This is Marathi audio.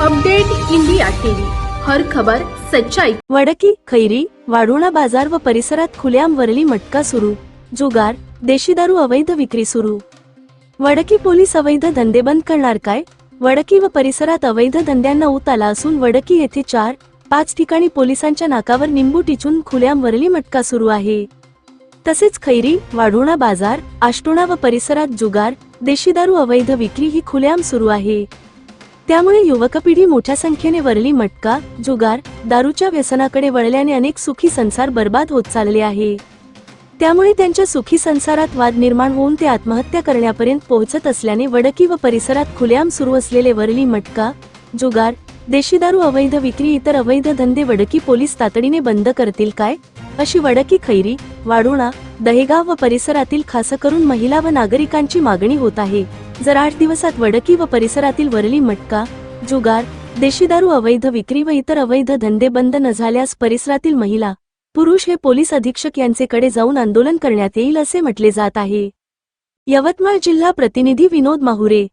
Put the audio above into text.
Update India TV. हर खबर सच्चाई. वडकी खैरी वाढोणा बाजार व परिसरात खुल्याम वरली मटका सुरू. जुगार देशी दारू अवैध विक्री सुरू. वडकी पोलीस अवैध धंदे बंद करणार काय? वडकी व परिसरात अवैध धंद्यांना ऊत आला असून वडकी येथे चार पाच ठिकाणी पोलिसांच्या नाकावर निंबू टिचून खुल्याम वरली मटका सुरू आहे. तसेच खैरी वाढोणा बाजार आष्टोणा व परिसरात जुगार देशी दारू अवैध विक्री ही खुलेआम सुरू आहे. त्यामुळे युवक पिढी मोठ्या संख्येने वरली मटका जुगार दारूच्या व्यसनाकडे वळल्याने अनेक सुखी संसार बर्बाद होत चालले आहे. त्यामुळे त्यांच्या सुखी संसारात वाद निर्माण होऊन ते आत्महत्या करण्यापर्यंत पोहोचत असल्याने वडकी व परिसरात खुलेआम सुरू असलेले वरली मटका जुगार देशी दारू अवैध विक्री इतर अवैध धंदे वडकी पोलीस तातडीने बंद करतील काय? अशी वडकी खैरी वाडुणा दहेगाव व परिसरातील खास करून महिला व नागरिकांची मागणी होत आहे. जर आठ दिवसात वडकी व परिसरातील वरली मटका जुगार देशी दारू अवैध विक्री व इतर अवैध धंदे बंद न झाल्यास परिसरातील महिला पुरुष हे पोलीस अधीक्षक यांचेकडे जाऊन आंदोलन करण्यात येईल असे म्हटले जात आहे. यवतमाळ जिल्हा प्रतिनिधी विनोद माहुरे